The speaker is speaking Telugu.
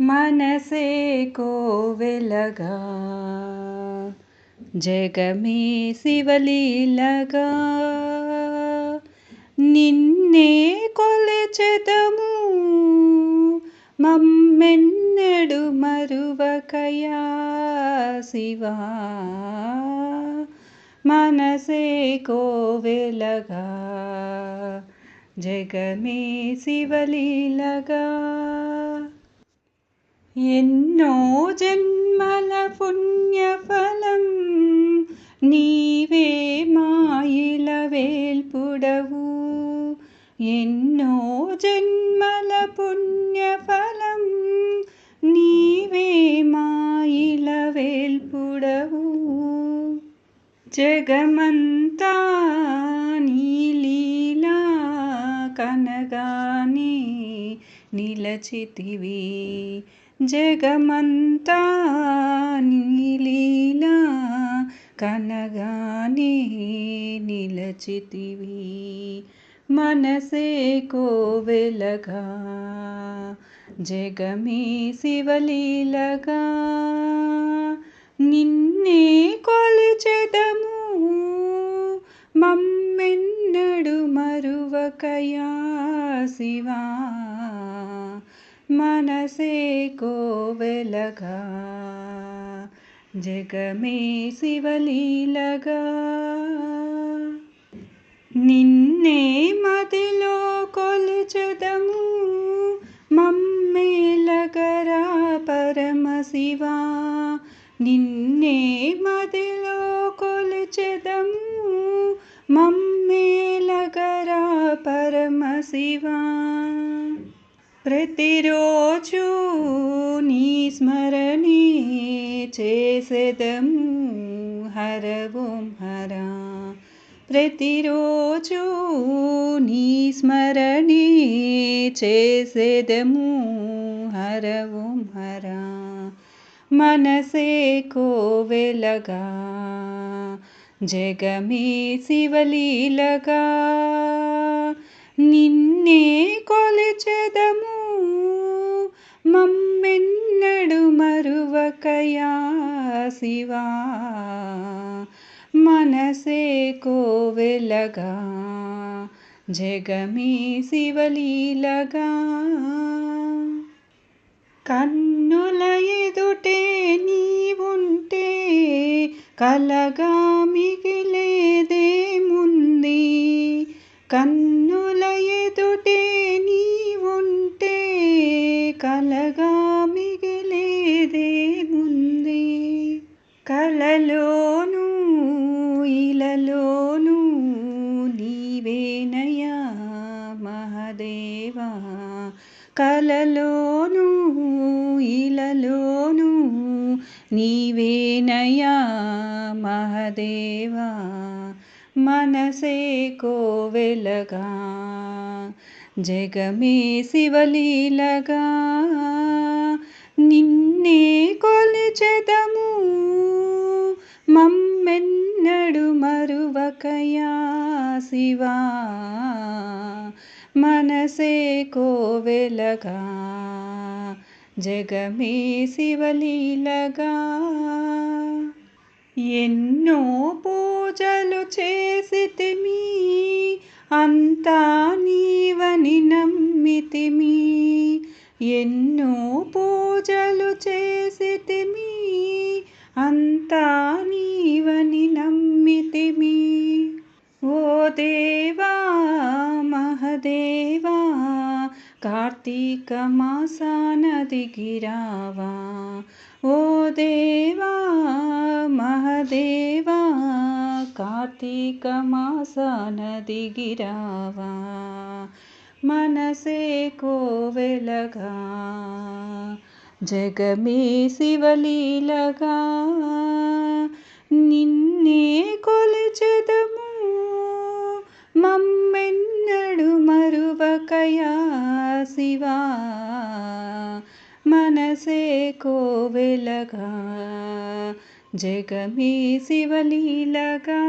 మనసే కోవెలగా జగమే శివలీలగా. నిన్నే కొలచెదము మమ్మెన్నడు మరువకయా శివా. మనసే కోవెలగా జగమే శివలీలగా. ఎన్నో జన్మల పుణ్యఫలం నీవే మాయిల వేల్పుడవు. ఎన్నో జన్మల పుణ్యఫలం నీవే మాయిల వేల్పుడవు. జగమంతా నీలీలా కనగానే నిలచితివి. జగమంతా నీలీలా కనగానే నిలచితివి. మనసే కోవెలగా జగమే శివలీలగా. నిన్నే కొలిచెదము మమ్మెన్నడు మరువకయా శివా. మనసే కోవెలగా జగమే శివలీలగా నిన్నే మదిలో కొలుచదము మమ్మేలగరా పరమశివా నిన్నే మదిలో కొలుచదము మమ్మేలగరా పరమశివా ప్రతిరోజు నీ స్మరణే చేసేదము హర ఓం హరా. ప్రతిరోజు నీ స్మరణే చేసేదము. హర ఓం హరా. మనసే కోవెలగా. జగమే శివలీలగా. నిన్నే కొలిచెదము మమ్మెన్నడు మరువకయా శివా. మనసే కోవెలగా జగమే శివలీలగా. కన్నుల ఎదుటే నీవుంటే కలగా మిగిలేదేముంది కలలోనూ ఇలలోనూ నీవేనయా మహదేవా? మనసే కోవెలగా జగమే శివలీలగా. నిన్నే కొలిచెదము మమ్మెన్నడు మరువకయా శివా? మనసే కోవెలగా జగమే శివలీలగా. ఎన్నో పూజలు చేసితిమి అంతా నీవని నమ్మితిమి. ఎన్నో కార్తీక మాసాన దిగిరావా ఓ దేవా మహదేవా కార్తీక మాసాన దిగిరావా మనసే కోవెలగా జగమే శివలీలగా. నిన్నే కొలిచెదము మమ్మెన్ మరువకయా శివా మనసే కోవెలగా జగమే శివలీలగా.